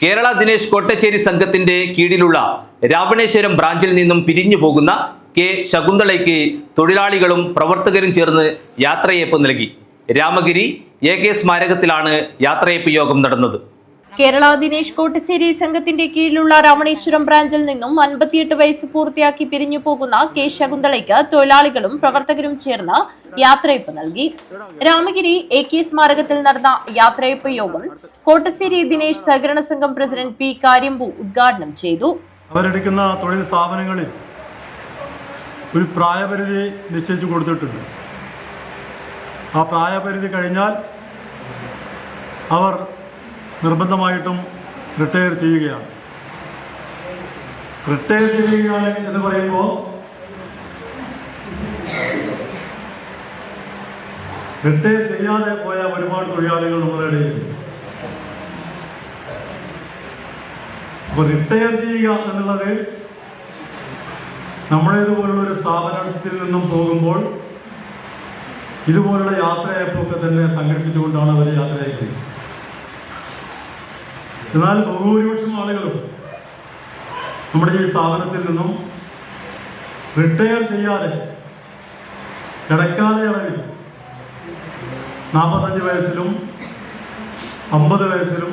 കേരള ദിനേശ് കോട്ടച്ചേരി സംഘത്തിന്റെ കീഴിലുള്ള രാവണേശ്വരം ബ്രാഞ്ചിൽ നിന്നും പിരിഞ്ഞു പോകുന്ന കെ ശകുന്തളയ്ക്ക് തൊഴിലാളികളും പ്രവർത്തകരും ചേർന്ന് യാത്രയയപ്പ് നൽകി. രാമഗിരി എ കെ സ്മാരകത്തിലാണ് യാത്രയയപ്പ് യോഗം നടന്നത്. കേരള ദിനേശ് കോട്ടച്ചേരി സംഘത്തിന്റെ കീഴിലുള്ള രാമണേശ്വരം ബ്രാഞ്ചിൽ നിന്നും അൻപത്തിയെട്ട് വയസ്സ് പൂർത്തിയാക്കി പിരിഞ്ഞു പോകുന്ന കെ ശകുന്തളയ്ക്ക് തൊഴിലാളികളും പ്രവർത്തകരും ചേർന്ന് യാത്രയപ്പ് നൽകി. രാമഗിരി എ കെ സ്മാരകത്തിൽ നടന്ന യാത്രയപ്പ് യോഗം കോട്ടച്ചേരി ദിനേശ് സഹകരണ സംഘം പ്രസിഡന്റ് പി കാര്യമ്പു ഉദ്ഘാടനം ചെയ്തു. അവരെടുക്കുന്ന തൊഴിൽ സ്ഥാപനങ്ങളിൽ ഒരു പ്രായപരിധി നിശ്ചയിച്ചു കൊടുത്തിട്ടുണ്ട്. ആ പ്രായപരിധി കഴിഞ്ഞാൽ അവർ നിർബന്ധമായിട്ടും റിട്ടയർ ചെയ്യുകയാണ്. റിട്ടയർ ചെയ്യുകയാണ് എന്ന് പറയുമ്പോൾ റിട്ടയർ ചെയ്യാതെ പോയ ഒരുപാട് തൊഴിലാളികൾ നമ്മുടെ ഇടയിലുണ്ട്. അപ്പോൾ റിട്ടയർ ചെയ്യുക എന്നുള്ളത് നമ്മുടേതുപോലുള്ള ഒരു സ്ഥാപനത്തിൽ നിന്നും പോകുമ്പോൾ ഇതുപോലുള്ള യാത്രയപ്പൊക്കെ തന്നെ സംഘടിപ്പിച്ചുകൊണ്ടാണ് അവർ യാത്രയക്കുന്നത് എന്നാൽ ബഹുഭൂരിപക്ഷം ആളുകളും നമ്മുടെ ഈ സ്ഥാപനത്തിൽ നിന്നും റിട്ടയർ ചെയ്യാതെ ഇടക്കാലയളവിൽ നാൽപ്പത്തഞ്ച് വയസ്സിലും അമ്പത് വയസ്സിലും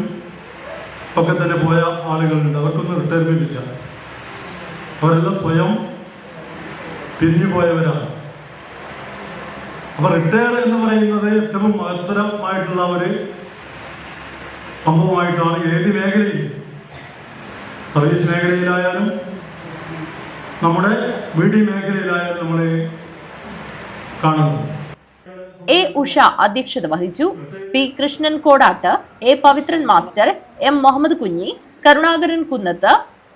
ഒക്കെ തന്നെ പോയ ആളുകളുണ്ട്. അവർക്കൊന്നും റിട്ടയർമെന്റ് ഇല്ല. അവരെല്ലാം സ്വയം പിരിഞ്ഞു പോയവരാണ്. അപ്പൊ റിട്ടയർ എന്ന് പറയുന്നത് ഏറ്റവും മഹത്തരമായിട്ടുള്ള ഒരു സംഭവമായിട്ടാണ് ഏത് മേഖലയിൽ സർവീസ് മേഖലയിലായാലും നമ്മുടെ വീടി മേഖലയിലായാലും നമ്മൾ കാണുന്നു എ ഉഷ അധ്യക്ഷത വഹിച്ചു. P Krishnan Kodatt A Pavithran master M Muhammad Kunhi Karunakaran Kunnath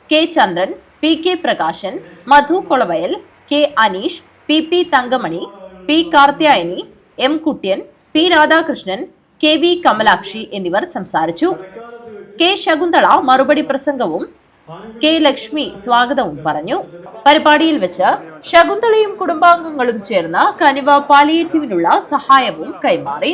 K Chandran P K Prakashan Madhu Kolavayal K Aneesh P P Thankamani P Karthyayani M Kuttyan P Radhakrishnan K V Kamalakshi എന്നിവർ സംസാരിച്ചു. K Shakuntala മറുപടി പ്രസംഗവും K Lakshmi സ്വാഗതവും പറഞ്ഞു. പരിപാടിയിൽ വെച്ച് ശകുന്തളയും കുടുംബാംഗങ്ങളും ചേർന്ന് കനിവ പാലിയേറ്റീവിനുള്ള സഹായവും കൈമാറി.